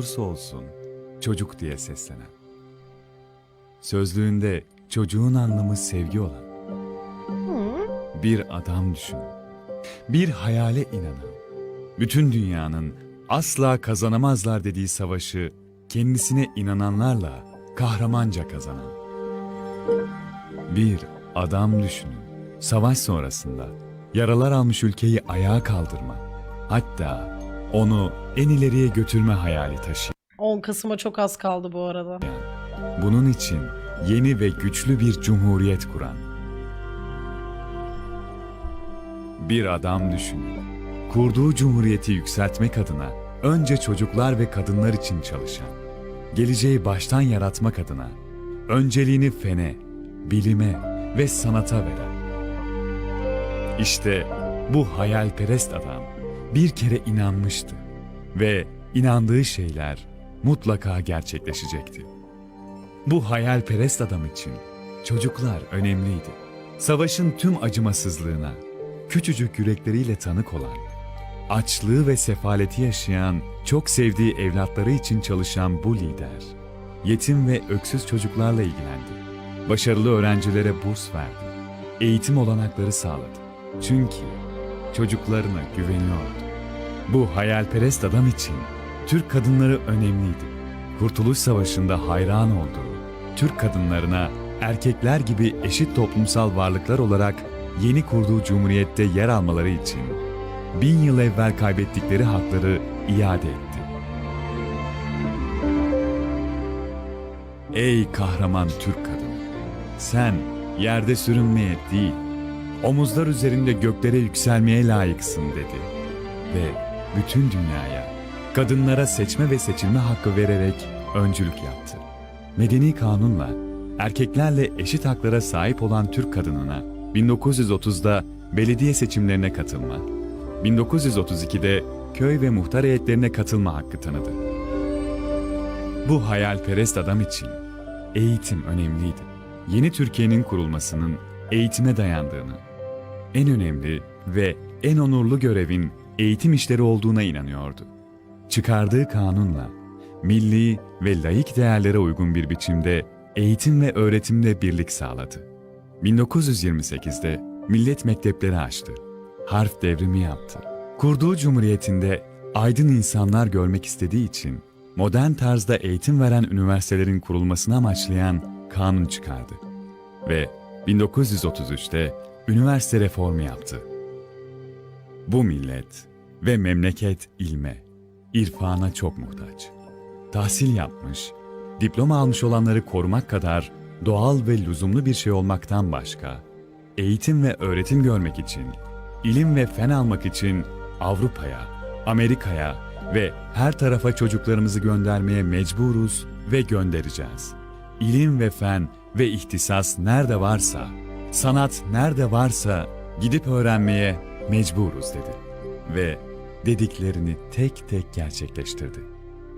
olursa olsun çocuk diye seslenen. Sözlüğünde çocuğun anlamı sevgi olan bir adam düşünün. Bir hayale inanan, bütün dünyanın asla kazanamazlar dediği savaşı kendisine inananlarla kahramanca kazanan. Bir adam düşünün. Savaş sonrasında yaralar almış ülkeyi ayağa kaldırma, hatta onu en ileriye götürme hayali taşıyan. 10 Kasım'a çok az kaldı bu arada. Bunun için yeni ve güçlü bir cumhuriyet kuran. Bir adam düşünün. Kurduğu cumhuriyeti yükseltmek adına önce çocuklar ve kadınlar için çalışan, geleceği baştan yaratmak adına önceliğini fene, bilime ve sanata veren. İşte bu hayalperest adam bir kere inanmıştı ve inandığı şeyler mutlaka gerçekleşecekti. Bu hayalperest adam için çocuklar önemliydi. Savaşın tüm acımasızlığına, küçücük yürekleriyle tanık olan, açlığı ve sefaleti yaşayan, çok sevdiği evlatları için çalışan bu lider, yetim ve öksüz çocuklarla ilgilendi. Başarılı öğrencilere burs verdi. Eğitim olanakları sağladı. Çünkü çocuklarına güveniyordu. Bu hayalperest adam için Türk kadınları önemliydi. Kurtuluş Savaşı'nda hayran olduğu Türk kadınlarına erkekler gibi eşit toplumsal varlıklar olarak yeni kurduğu cumhuriyette yer almaları için bin yıl evvel kaybettikleri hakları iade etti. Ey kahraman Türk kadını! Sen yerde sürünmeye değil, omuzlar üzerinde göklere yükselmeye layıksın dedi. Ve bütün dünyaya kadınlara seçme ve seçilme hakkı vererek öncülük yaptı. Medeni kanunla erkeklerle eşit haklara sahip olan Türk kadınına 1930'da belediye seçimlerine katılma, 1932'de köy ve muhtar heyetlerine katılma hakkı tanıdı. Bu hayalperest adam için eğitim önemliydi. Yeni Türkiye'nin kurulmasının eğitime dayandığını, en önemli ve en onurlu görevin eğitim işleri olduğuna inanıyordu. Çıkardığı kanunla milli ve laik değerlere uygun bir biçimde eğitim ve öğretimde birlik sağladı. 1928'de millet mektepleri açtı. Harf devrimi yaptı. Kurduğu cumhuriyetinde aydın insanlar görmek istediği için modern tarzda eğitim veren üniversitelerin kurulmasını amaçlayan kanun çıkardı. Ve 1933'te üniversite reformu yaptı. Bu millet ve memleket ilme, irfana çok muhtaç. Tahsil yapmış, diploma almış olanları korumak kadar doğal ve lüzumlu bir şey olmaktan başka, eğitim ve öğretim görmek için, ilim ve fen almak için Avrupa'ya, Amerika'ya ve her tarafa çocuklarımızı göndermeye mecburuz ve göndereceğiz. İlim ve fen ve ihtisas nerede varsa, sanat nerede varsa gidip öğrenmeye mecburuz dedi. Ve dediklerini tek tek gerçekleştirdi.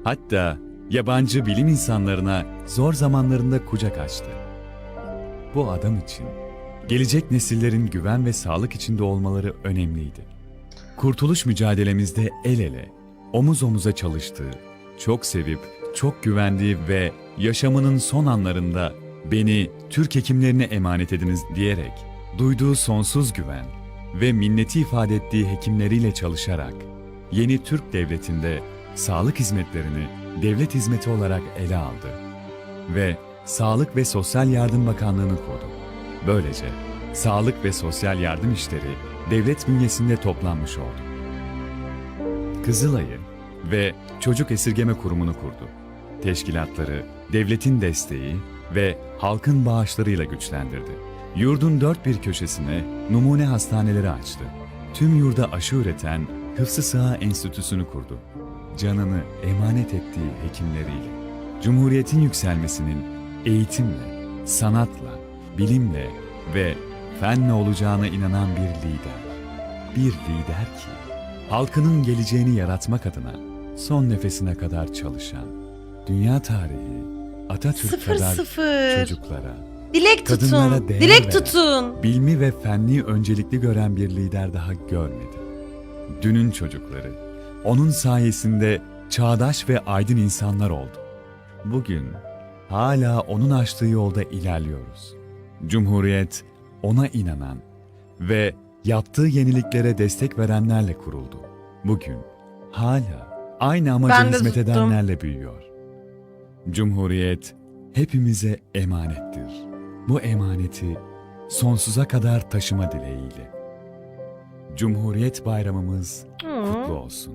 Hatta yabancı bilim insanlarına zor zamanlarında kucak açtı. Bu adam için gelecek nesillerin güven ve sağlık içinde olmaları önemliydi. Kurtuluş mücadelemizde el ele, omuz omuza çalıştığı, çok sevip çok güvendiği ve yaşamının son anlarında beni Türk hekimlerine emanet ediniz diyerek duyduğu sonsuz güven ve minneti ifade ettiği hekimleriyle çalışarak yeni Türk devletinde sağlık hizmetlerini devlet hizmeti olarak ele aldı ve Sağlık ve Sosyal Yardım Bakanlığı'nı kurdu. Böylece sağlık ve sosyal yardım işleri devlet bünyesinde toplanmış oldu. Kızılay'ı ve Çocuk Esirgeme Kurumu'nu kurdu. Teşkilatları devletin desteği ve halkın bağışlarıyla güçlendirdi. Yurdun dört bir köşesine numune hastaneleri açtı. Tüm yurda aşı üreten Hıfzı Sıha Enstitüsü'nü kurdu. Canını emanet ettiği hekimleriyle. Cumhuriyetin yükselmesinin eğitimle, sanatla, bilimle ve fenle olacağına inanan bir lider. Bir lider ki halkının geleceğini yaratmak adına son nefesine kadar çalışan, dünya tarihi Atatürk Sıfır kadar sıfır. çocuklara, Dilek Kadınlara tutun. değer Dilek veren. tutun. bilmi ve fenli öncelikli gören bir lider daha görmedi. Dünün çocukları, onun sayesinde çağdaş ve aydın insanlar oldu. Bugün hala onun açtığı yolda ilerliyoruz. Cumhuriyet ona inanan ve yaptığı yeniliklere destek verenlerle kuruldu. Bugün hala aynı amaca Ben de hizmet tuttum. edenlerle büyüyor. Cumhuriyet hepimize emanettir. Bu emaneti sonsuza kadar taşıma dileğiyle. Cumhuriyet Bayramımız kutlu olsun.